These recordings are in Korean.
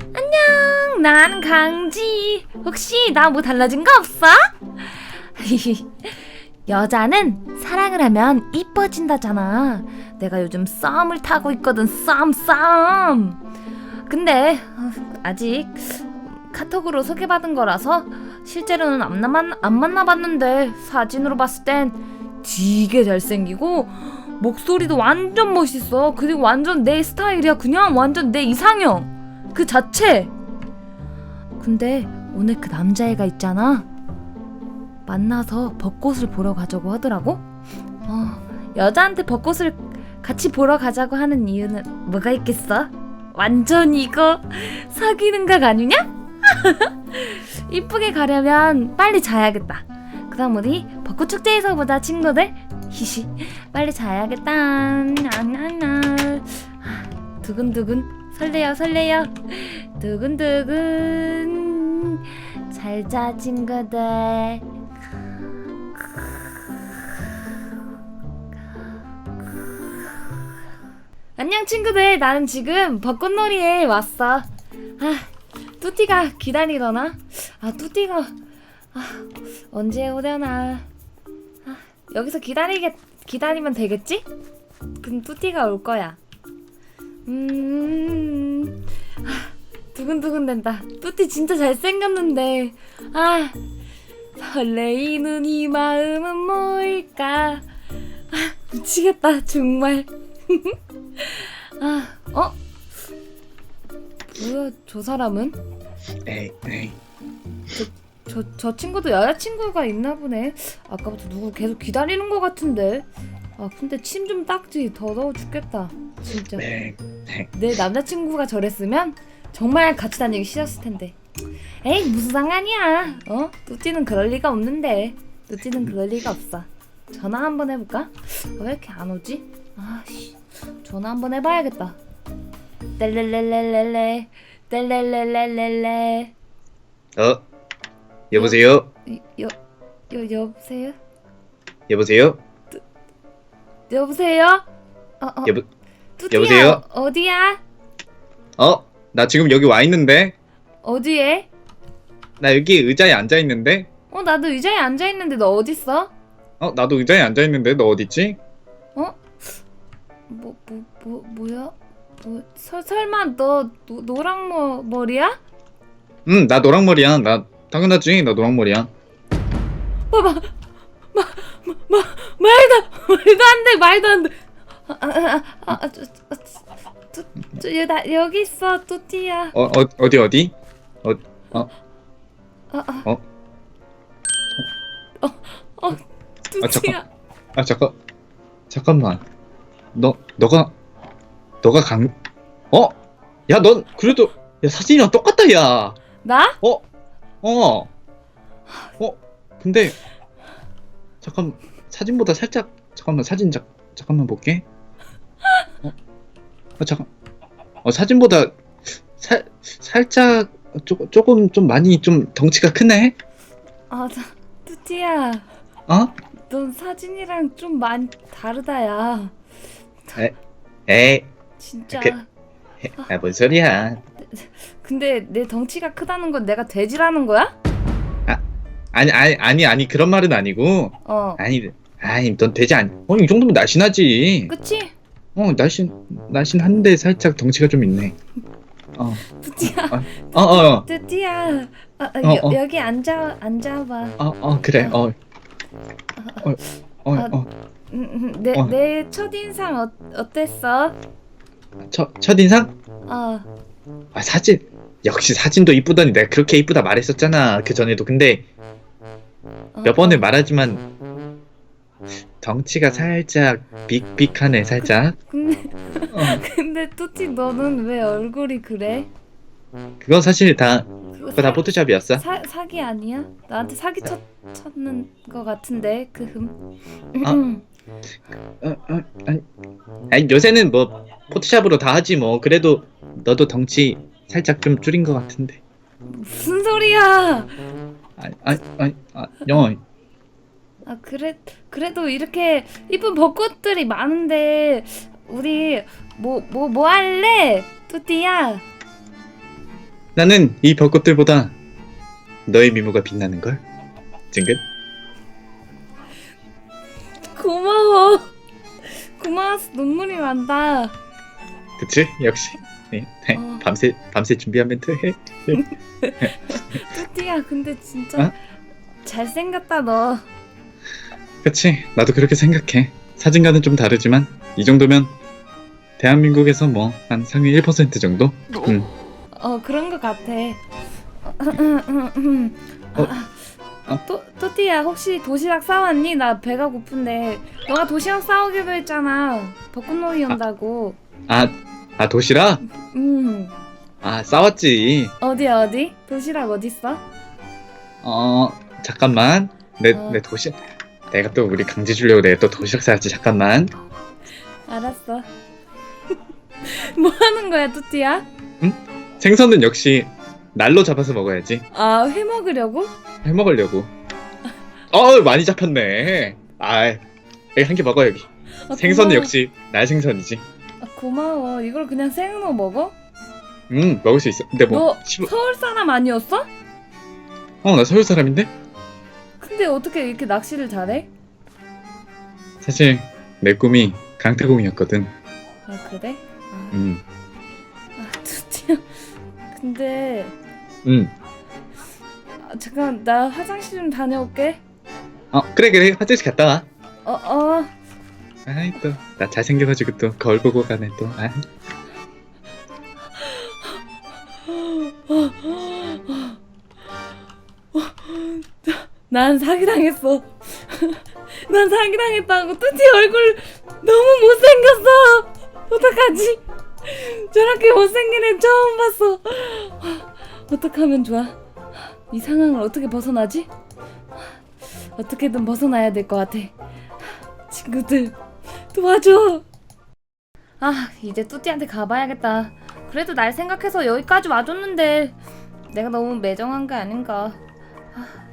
안녕, 난 강지. 혹시 나 뭐 달라진 거 없어? 여자는 사랑을 하면 이뻐진다잖아. 내가 요즘 썸을 타고 있거든, 썸, 썸. 근데 어, 아직 카톡으로 소개받은 거라서 실제로는 안, 만, 안 만나봤는데 사진으로 봤을 땐 되게 잘생기고 목소리도 완전 멋있어. 그리고 완전 내 스타일이야. 그냥 완전 내 이상형. 그 자체. 근데 오늘 그 남자애가 있잖아. 만나서 벚꽃을 보러 가자고 하더라고. 어, 여자한테 벚꽃을 같이 보러 가자고 하는 이유는 뭐가 있겠어? 완전 이거 사귀는 각 아니냐? 이쁘게 가려면 빨리 자야겠다. 그럼 우리 벚꽃 축제에서 보자 친구들. 히히 빨리 자야겠다. 나나나. 두근두근 설레요 설레요. 두근두근 잘 자 친구들. 안녕 친구들 나는 지금 벚꽃놀이에 왔어 아 뚜띠가 기다리더나 아 뚜띠가 아 언제 오려나 아, 여기서 기다리게 기다리면 되겠지? 그럼 뚜띠가 올 거야 음 아, 두근두근 된다 뚜띠 진짜 잘생겼는데 아 설레이는 이 마음은 뭘까 아 미치겠다 정말 아, 어? 뭐야, 저 사람은? 에이, 에이. 저, 저 친구도 여자친구가 있나 보네. 아까부터 누구 계속 기다리는 것 같은데. 아, 근데 침 좀 닦지. 더러워 죽겠다. 진짜. 네, 네. 내 남자친구가 저랬으면 정말 같이 다니기 싫었을 텐데. 에이, 무슨 상관이야. 어? 뚜띠는 그럴 리가 없는데. 뚜띠는 그럴 리가 없어. 전화 한번 해볼까? 아, 왜 이렇게 안 오지? 아씨. 전화 한번 해봐야겠다. 뗄렐렐렐렐레 뗄렐렐렐렐레 어, 여보세요? 여, 여, 여보세요? 여보세요? 여보세요? 어, 어, 여보, 뚜띠야, 여보세요? 어디야? 어? 나 지금 여기 와 있는데? 어디에? 나 여기 의자에 앉아 있는데? 어, 나도 의자에 앉아 있는데 너 어딨어? 어, 나도 의자에 앉아 있는데 너 어딨지? 뭐, 뭐, 뭐, 뭐야? 뭐, 설, 설마 너 노, 노랑 머, 머리야? 응, 나 노랑머리야. 나 당연하지. 나 노랑머리야. 봐봐, 마, 마, 마, 말도, 말도 안 돼, 말도 안 돼. 아, 아, 아, 아, 아, 저, 저, 저, 저, 여, 나, 여기 있어, 뚜띠야. 어, 어, 어디 어디? 어, 어, 아, 아. 어? 어, 어, 아, 뚜띠야. 아 잠깐, 잠깐만. 너, 너가, 너가 강, 어? 야, 넌 그래도 야 사진이랑 똑같다, 야. 나? 어, 어, 어. 근데 잠깐 사진보다 살짝 잠깐만 사진 자, 잠깐만 볼게. 어, 어 잠깐. 어 사진보다 살 살짝 조, 조금 좀 많이 좀 덩치가 크네. 아, 나, 뚜띠야. 어? 넌 사진이랑 좀 많이 다르다, 야. 에이, 진짜. 그- 아, 뭔 소리야? 근데 내 덩치가 크다는 건 내가 돼지라는 거야? 아니 아니 아니 아니 그런 말은 아니고 어. 아니 아니 넌 되지 않. 어이 정도면 날씬하지. 그치? 어 날씬 날씬한데 살짝 덩치가 좀 있네. 어. 뚜띠야. 어, 어, 어. 아, 아, 어, 여, 어. 여기 앉아, 앉아봐. 어, 어, 그래, 어, 어, 어, 아, 어, 음, 음, 내, 어. 내 첫인상 어, 어땠어? 첫, 첫인상? 어. 아, 사진. 역시 사진도 이쁘더니 내가 그렇게 이쁘다 말했었잖아. 그 전에도. 근데 어, 몇 번을 어. 말하지만 덩치가 살짝 빅빅하네, 살짝. 근데, 어, 근데 뚜띠 너는 왜 얼굴이 그래? 그건 사실 다, 그거 그거 다 포토샵이었어. 사, 사기 아니야? 나한테 사기 쳤, 쳤는 거 같은데 그 흠. 아. 어, 어, 아니, 아니, 요새는 뭐 포토샵으로 다 하지 뭐. 그래도 너도 덩치 살짝 좀 줄인 것 같은데. 무슨 소리야? 아니, 아니, 아니, 아, 영어. 아 그래 그래도 이렇게 이쁜 벚꽃들이 많은데 우리 뭐 뭐 뭐 할래? 뚜띠야. 나는 이 벚꽃들보다 너의 미모가 빛나는 걸. 찡긋. 고마워. 고마워서 눈물이 난다. 그치? 역시. 네. 네. 어. 밤새 밤새 준비한 멘트 해. 뚜띠야, 근데 진짜 어? 잘생겼다 너. 그치? 나도 그렇게 생각해. 사진과는 좀 다르지만 이 정도면 대한민국에서 뭐 한 상위 1% 정도? 응. 어 그런 것 같아. 어? 아, 또 또띠야 혹시 도시락 싸왔니? 나 배가 고픈데 너가 도시락 싸오기로 했잖아. 벚꽃놀이 온다고. 아, 아 도시락? 음 아 싸웠지. 어디 어디? 도시락 어디 있어? 어 잠깐만. 내내 어. 도시 내가 또 우리 강제 주려고 내가 또 도시락 사왔지. 잠깐만. 알았어. 뭐 하는 거야 또띠야? 생선은 역시 날로 잡아서 먹어야지. 아 회 먹으려고? 해 먹으려고. 어 많이 잡혔네. 아, 여기 한 개 먹어 여기. 아, 생선은 고마워. 역시 날 생선이지. 아, 고마워. 이걸 그냥 생으로 먹어? 음 먹을 수 있어. 근데 뭐 너 씹어- 서울 사람 아니었어? 어, 나 서울 사람인데? 근데 어떻게 이렇게 낚시를 잘해? 사실 내 꿈이 강태공이었거든. 아 그래? 아, 음, 아 드디어. 근데 음. 아, 잠깐 나 화장실 좀 다녀올게. 어, 그래, 그래. 화장실 갔다 와. 어 어. 아이, 또, 나 잘생겨가지고 또 거울 보고 가네, 또. 아, 난 사기당했어. 난 사기당했다고 뚜지 얼굴 너무 못생겼어. 어떡하지? 저렇게 못생긴 애 처음 봤어. 어떡하면 좋아? 이 상황을 어떻게 벗어나지? 어떻게든 벗어나야 될 것 같아. 친구들 도와줘. 아 이제 뚜띠한테 가봐야겠다. 그래도 날 생각해서 여기까지 와줬는데 내가 너무 매정한 게 아닌가. 아,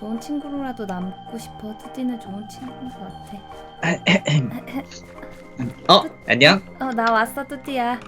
좋은 친구로라도 남고 싶어. 뚜띠는 좋은 친구인 것 같아. 어, 안녕. 어, 나 왔어, 뚜띠야.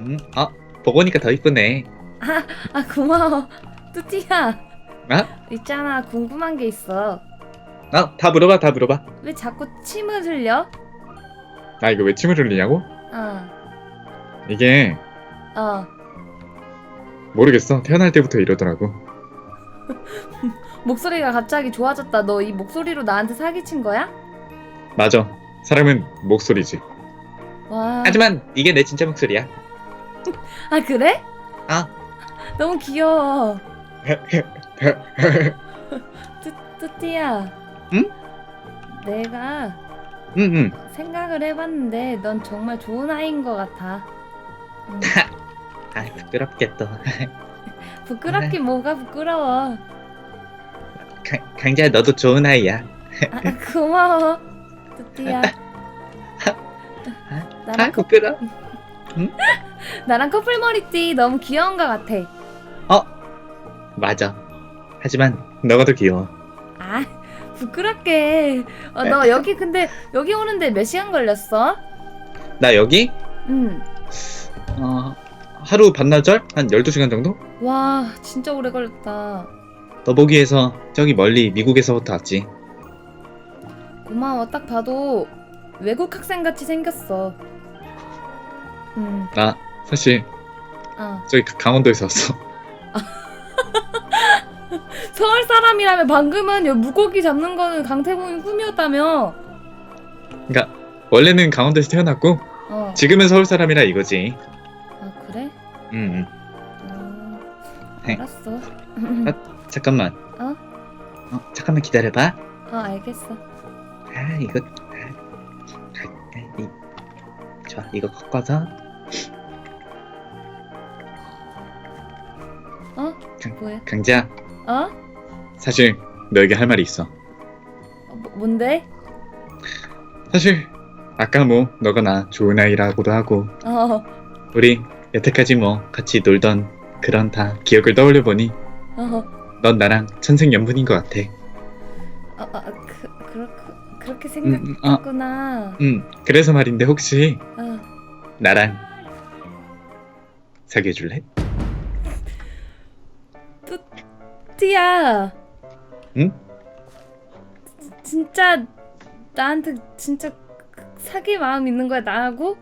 음, 어, 보고 오니까 더 이쁘네. 아, 고마워. 뚜띠야. 아? 있잖아, 궁금한 게 있어. 어, 다 물어봐, 다 물어봐. 왜 자꾸 침을 흘려? 아, 이거 왜 침을 흘리냐고? 어, 이게, 어. 모르겠어. 태어날 때부터 이러더라고. 목소리가 갑자기 좋아졌다. 너 이 목소리로 나한테 사기친 거야? 맞아. 사람은 목소리지. 와. 하지만, 이게 내 진짜 목소리야. 아, 그래? 아. 너무 귀여워. 뚜, 뚜띠야. 응? 내가 응, 응. 생각을 해봤는데 넌 정말 좋은 아이인 것 같아. 음, 아, 부끄럽게 또. 부끄럽긴 뭐가 부끄러워. 강, 강자야, 너도 좋은 아이야. 아, 고마워. 뚜띠야. 아, 나랑, 커, 부끄러. 나랑 커플 머리띠 너무 귀여운 것 같아. 맞아. 하지만, 너가 더 귀여워. 아, 부끄럽게. 어, 너 여기 근데 여기 오는데 몇 시간 걸렸어? 나 여기, 응. 어, 하루 반나절? 한 12시간 정도? 와, 진짜 오래 걸렸다. 너 보기 위해서 저기 멀리 미국에서부터 왔지. 고마워. 딱 봐도 외국 학생 같이 생겼어. 응. 나 사실 아, 저기 강원도에서 왔어. 서울 사람이라면 방금은 여 물고기 잡는 거는 강태공이 꿈이었다며. 그러니까 원래는 강원도에서 태어났고 어. 지금은 서울 사람이라 이거지. 아 그래? 음, 어, 네. 알았어. 아. 잠깐만. 어? 어, 잠깐만 기다려봐. 어 알겠어. 아 이거 아, 아, 이, 좋아 이거 꺾어서 어? 강- 뭐야? 강자 어? 사실 너에게 할 말이 있어. 어, 뭐, 뭔데? 사실 아까 뭐 너가 나 좋은 아이라고도 하고 어, 우리 여태까지 뭐 같이 놀던 그런 다 기억을 떠올려 보니 어, 넌 나랑 천생연분인 것 같아. 어, 어 그, 그렇, 그렇게 음, 음, 어, 생각했구나. 음 그래서 말인데 혹시 어. 나랑 사귀어 줄래? 뚜띠야. 응? 진짜 나한테 진짜 사귈 마음 있는 거야 나하고?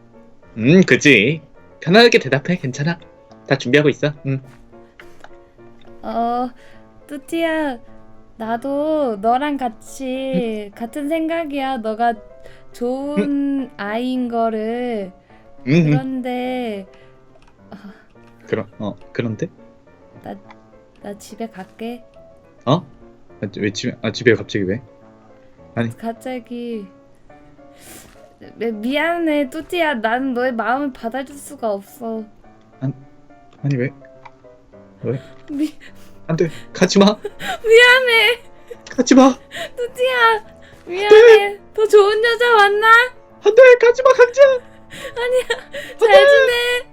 음, 그지. 편하게 대답해. 괜찮아. 다 준비하고 있어. 응. 어, 뚜띠야, 나도 너랑 같이 같은 생각이야. 너가 좋은 아이인 거를. 응, 응. 그런데 그럼, 어, 그런데? 나 집에 갈게. 어? 아, 왜 집에, 아, 집에 갑자기 왜? 갑자기 미- 미안해, 뚜띠야. 나는 너의 마음을 받아줄 수가 없어. 아니, 왜? 미, 안 돼. 가지 마. 미안해, 가지 마. 뚜띠야. 미안해. 더 좋은 여자 만나. 안 돼. 가지 마, 강지야. 잘 지내.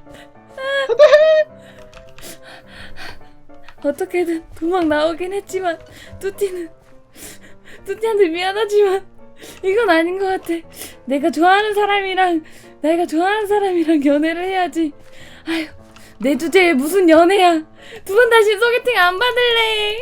어떻게든 도망 나오긴 했지만 뚜띠는 뚜띠한테 미안하지만 이건 아닌 것 같아. 내가 좋아하는 사람이랑 내가 좋아하는 사람이랑 연애를 해야지. 아휴 내 주제에 무슨 연애야. 두 번 다시 소개팅 안 받을래.